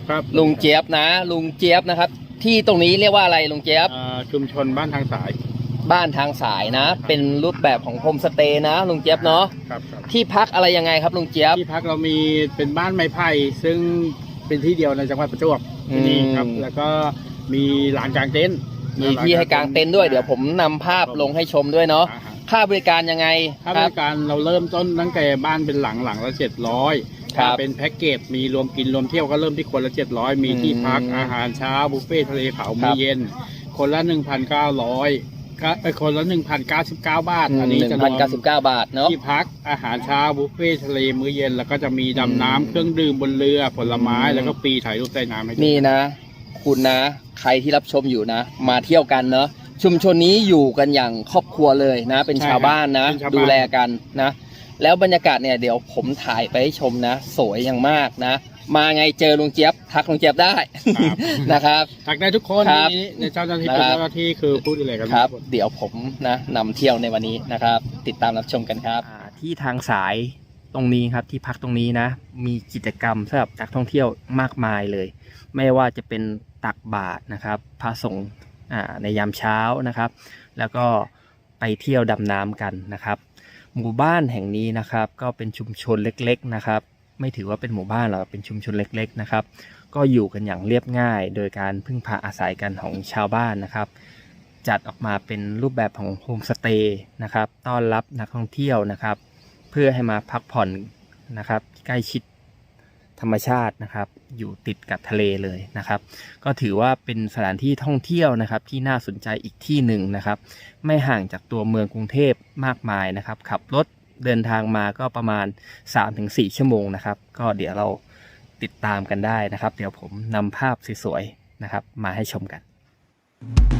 จี๊ยบครับลุงเจี๊ยบนะ ลุงเจี๊ยบนะครับ ที่ตรงนี้เรียกว่าอะไรลุงเจี๊ยบอ่าชุมชนบ้านทางสาย บ้านทางสายนะ เป็นรูปแบบของโฮมสเตย์นะลุงเจี๊ยบเนาะครับครับที่พักอะไรยังไงครับลุงเจี๊ยบ ที่พักเรามีเป็นบ้านไม้ไผ่ซึ่งเป็นที่เดียวในจังหวัดประจวบที่นี่ครับ อืม แล้วก็มีลานกลางเต็นท์มีที่ให้กางเต็นท์ด้วยเดี๋ยวผมนำภาพลงให้ชมด้วยเนาะ อ่าฮะ ค่าบริการยังไงค่าคบรับริการเราเริ่มต้นตั้งแต่บ้านเป็นหลังหลังละเจ็ดร้อยครับเป็นแพ็กเกจมีรวมกินรวมเที่ยวก็เริ่มที่คนละเจ็ดร้อยมีที่พักอืมอาหารเช้าบุฟเฟ่ทะเลเผาครัมื้อบเย็น คนละหนึ่งพันเก้าร้อยก็ไปคนละหนึ่งพันเก้าสิบเก้าบาท อันนี้หนึ่จะงรพันวมเก้าสิบเก้าบาทเนาะที่พักอาหารเช้าบุฟเฟ่ทะเลมื้อเย็น แล้วก็จะมีอืมดำน้ำเครื่องดื่มบนเรือผลไม้อืมแล้วก็ฟรีถ่ายรูปใต้น้ำให้ดูนี่นะ คุณนะ ใครที่รับชมอยู่นะ มาเที่ยวกันเนาะ ชุมชนนี้อยู่กันอย่างครอบครัวเลยนะ เป็นชาวบ้านนะ เป็นชาวบ้าน ดูแลกันนะ แล้วบรรยากาศเนี่ยเดี๋ยวผมถ่ายไปให้ชมนะ สวยอย่างมากนะ มาไงเจอลุงเจี๊ยบ ทักลุงเจี๊ยบได้ ครับ นะครับ ทักได้ทุกคนครับนี่ในเจ้าหน้าที่นะครับเป็นเจ้าหน้าที่คือผู้ดูแลกันครับ ทุกคนเดี๋ยวผมนะนำเที่ยวในวันนี้นะครับ ติดตามรับชมกันครับ ที่ทางสายตรงนี้ครับที่พักตรงนี้นะ มีกิจกรรมสำหรับนักท่องเที่ยวมากมายเลย ไม่ว่าจะเป็นตักบาตรนะครับพระสงฆ์อ่า ในยามเช้านะครับ แล้วก็ไปเที่ยวดำน้ำกันนะครับ หมู่บ้านแห่งนี้นะครับ ก็เป็นชุมชนเล็กๆนะครับ ไม่ถือว่าเป็นหมู่บ้านหรอกเป็นชุมชนเล็กๆนะครับ ก็อยู่กันอย่างเรียบง่าย โดยการพึ่งพาอาศัยกันของชาวบ้านนะครับ จัดออกมาเป็นรูปแบบของโฮมสเตย์นะครับต้อนรับนักท่องเที่ยวนะครับ เพื่อให้มาพักผ่อนนะครับ ใกล้ชิด ธรรมชาตินะครับ อยู่ติดกับทะเลเลยนะครับ ก็ถือว่าเป็นสถานที่ท่องเที่ยวนะครับ ที่น่าสนใจอีกที่หนึ่งนะครับ ไม่ห่างจากตัวเมืองกรุงเทพมากมายนะครับ ขับรถเดินทางมาก็ประมาณ 3-4 ชั่วโมงนะครับ ก็เดี๋ยวเราติดตามกันได้นะครับ เดี๋ยวผมนำภาพสวยๆนะครับ มาให้ชมกันหลั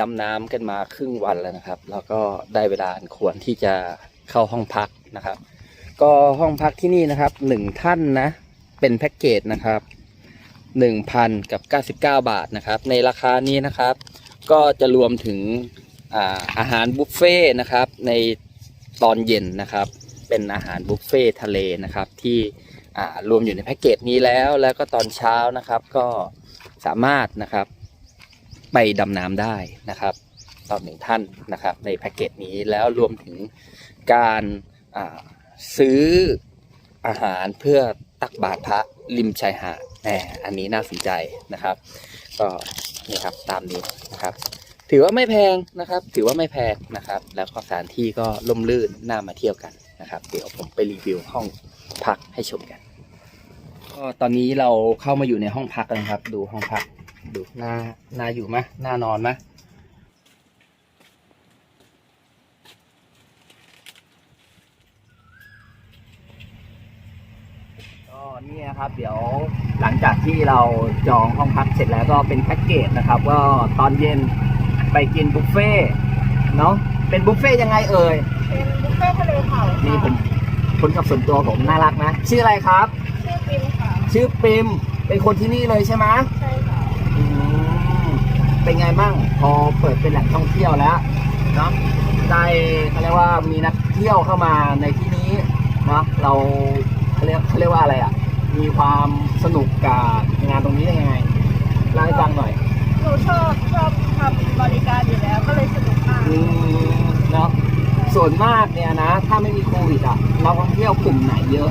ดำน้ำกันมาครึ่งวันแล้วนะครับ แล้วก็ได้เวลาอันควรที่จะเข้าห้องพักนะครับ ก็ห้องพักที่นี่นะครับหนึ่งท่านนะ เป็นแพ็กเกจนะครับหนึ่งพันกับเก้าสิบเก้าบาทนะครับ ในราคานี้นะครับ ก็จะรวมถึงอาอาหารบุฟเฟ่ต์นะครับ ในตอนเย็นนะครับ เป็นอาหารบุฟเฟ่ต์ทะเลนะครับ ที่รวมอยู่ในแพ็กเกจนี้แล้ว แล้วก็ตอนเช้านะครับ ก็สามารถนะครับ ไปดำน้ำได้นะครับต่อหนึ่งท่านนะครับในแพ็กเกจนี้แล้วรวมถึงการาซื้ออาหารเพื่อตักบาตรพระริมชายหาดแหมอันนี้น่าสนใจนะครับ ก็นี่ครับตามนี้นะครับ ถือว่าไม่แพงนะครับ ถือว่าไม่แพงนะครับ แล้วก็สถานที่ก็ล่มลื่นน่ามาเที่ยวกันนะครับ เดี๋ยวผมไปรีวิวห้องพักให้ชมกันก็ตอนนี้เราเข้ามาอยู่ในห้องพักกันนะครับ ดูห้องพัก ดูน่าน่าอยู่ไหมน่านอนไหมก็นี่นะครับ เดี๋ยวหลังจากที่เราจองห้องพักเสร็จแล้วก็เป็นแพ็กเกจนะครับ ก็ตอนเย็นไปกินบุฟเฟ่ต์เนาะเป็นบุฟเฟ่ต์ยังไงเอ่ยเป็นบุฟเฟ่ทะเลเผาค่ะนี่ผมคนขับส่วนตัวผมน่ารักนะ ชื่ออะไรครับ ชื่อปิมค่ะ ชื่อปิมเป็นคนที่นี่เลยใช่ไหมใช่ค่ะอืม เป็นไงบ้างพอเปิดเป็นแหล่งท่องเที่ยวแล้วเนาะได้เขาเรียกว่ามีนักเที่ยวเข้ามาในที่นี้เนาะเราเขาเรียกเขาเรียกว่าอะไรอะ มีความสนุกกับงานตรงนี้ยังไงเล่าให้ฟังหน่อยหนูชอบชอบทำบริการอยู่แล้ว ก็เลยสนุกมาก อืมเนาะส่วนมากเนี่ยนะ ถ้าไม่มีโควิดอะเราท่องเที่ยวกลุ่มไหนเยอะ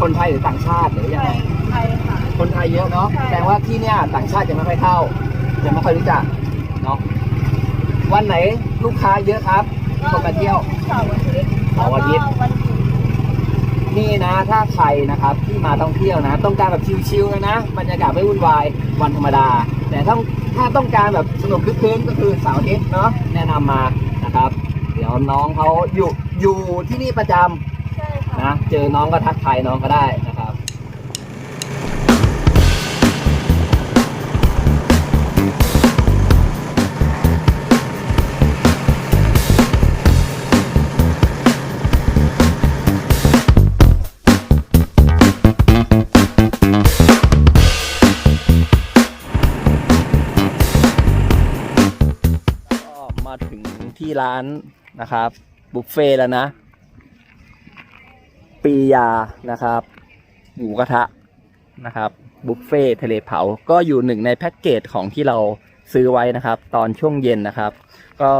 คนไทยหรือต่างชาติหรือยังไทไงยไทยค่ะ คนไทยเยอะเนาะใช่แต่ว่าที่เนี่ยต่างชาติจะไม่ค่อยเข้า จะไม่ค่อยรู้จักเนาะวันไหนลูกค้าเยอะครับคนมาเที่ยวเสาร์อาทิตย์เสเสาร์อาทิตย์แล้วก็วันหยุดนี่นะ ถ้าใครนะครับที่มาท่องเที่ยวนะ ต้องการแบบชิลๆเลยนะบรรยากาศไม่วุ่นวายวันธรรมดา แต่ถ้าถ้าต้องการแบบสนุกคึกคืนก็คือเสาร์อาทิตย์เนาะแนะนำมานะครับ เดี๋ยวน้องเขาอยู่อยู่ที่นี่ประจำใช่ค่ะนะเจอน้องก็ทักทายน้องก็ได้นะ ที่ร้านนะครับบุฟเฟ่แล้วนะ ปียานะครับหมูกระทะนะครับบุฟเฟ่ทะเลเผา ก็อยู่หนึ่งในแพ็กเกจของที่เราซื้อไว้นะครับ ตอนช่วงเย็นนะครับ ก็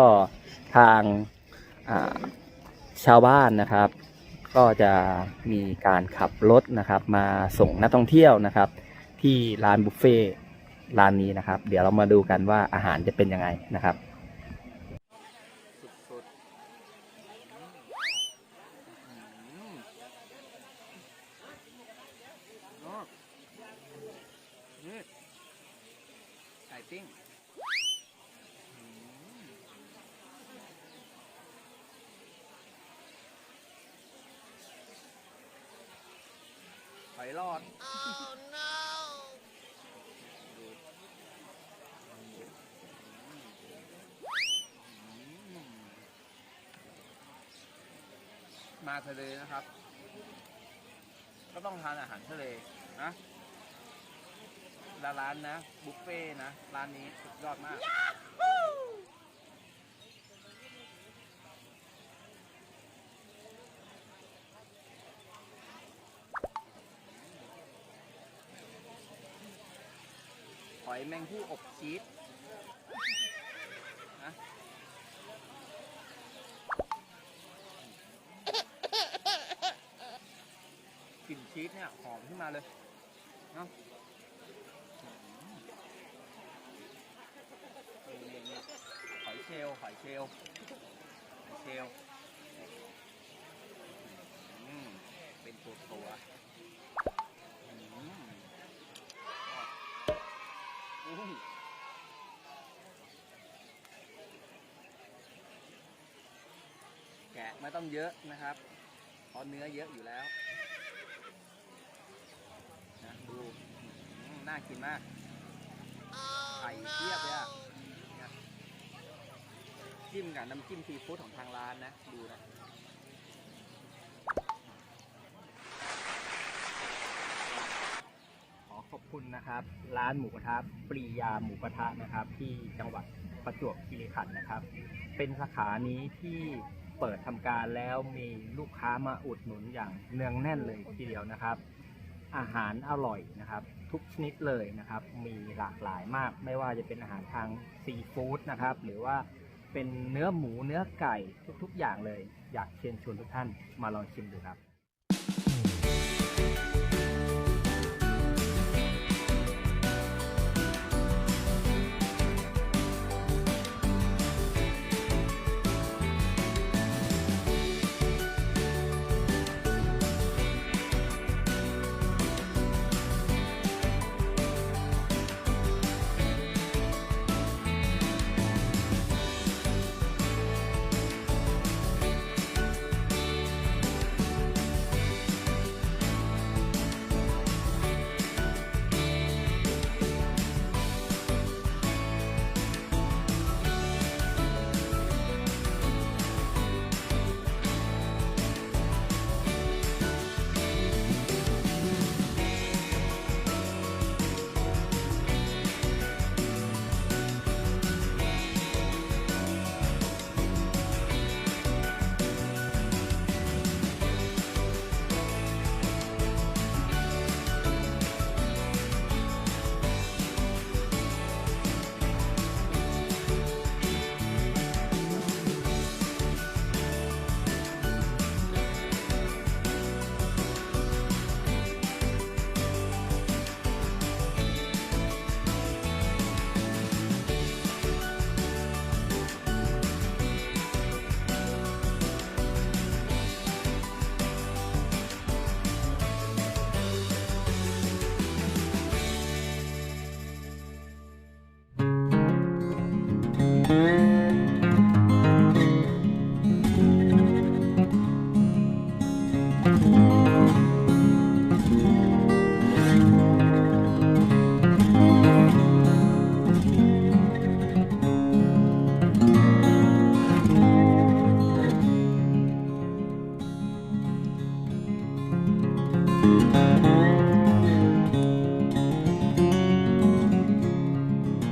ทางาชาวบ้านนะครับ ก็จะมีการขับรถนะครับ มาส่งนักท่องเที่ยวนะครับ ที่ร้านบุฟเฟ่ร้านนี้นะครับ เดี๋ยวเรามาดูกันว่าอาหารจะเป็นยังไงนะครับ ไก่ปิ้งหอยรอดมาทะเลนะครับ ก็ต้องทานอาหารทะเลนะและร้านนะ บุฟเฟ่นะ ร้านนี้สุดยอดมาก หอยแมงผู้อบชีสนะกลิ่นชีสเนี่ย หอมขึ้นมาเลยเนาะ หอยเชลหอยเชลเชลอืมเป็นตัวตัวอืมอุ้ยแกะไม่ต้องเยอะนะครับเพราะเนื้อเยอะอยู่แล้วนะดูน่ากินมาก ไข่เทียบเลยอะเนี่ย จิ้มกับน้ำจิ้มซีฟู้ดของทางร้านนะ ดูนะ ขอขอบคุณนะครับ ร้านหมูกระทะปรียาหมูกระทะนะครับ ที่จังหวัดประจวบคีรีขันธ์นะครับ เป็นสาขานี้ที่เปิดทำการแล้วมีลูกค้ามาอุดหนุนอย่างเนืองแน่นเลยทีเดียวนะครับ อาหารอร่อยนะครับ ทุกชนิดเลยนะครับ มีหลากหลายมาก ไม่ว่าจะเป็นอาหารทางซีฟู้ดนะครับ หรือว่า เป็นเนื้อหมูเนื้อไก่ทุก ๆ อย่างเลย อยากเชิญชวนทุกท่านมาลองชิมดูครับ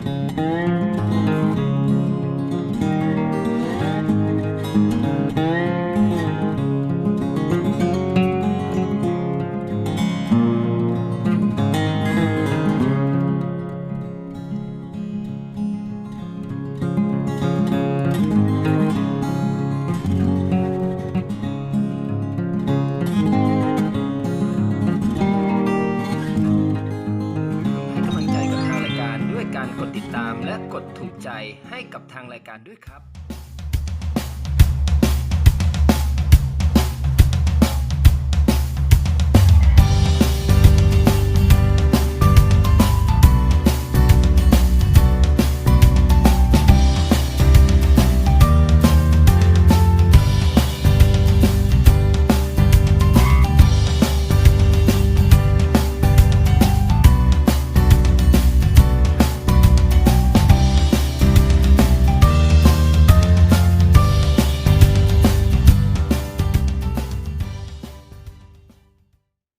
ให้ ใจให้กับทางรายการด้วยครับ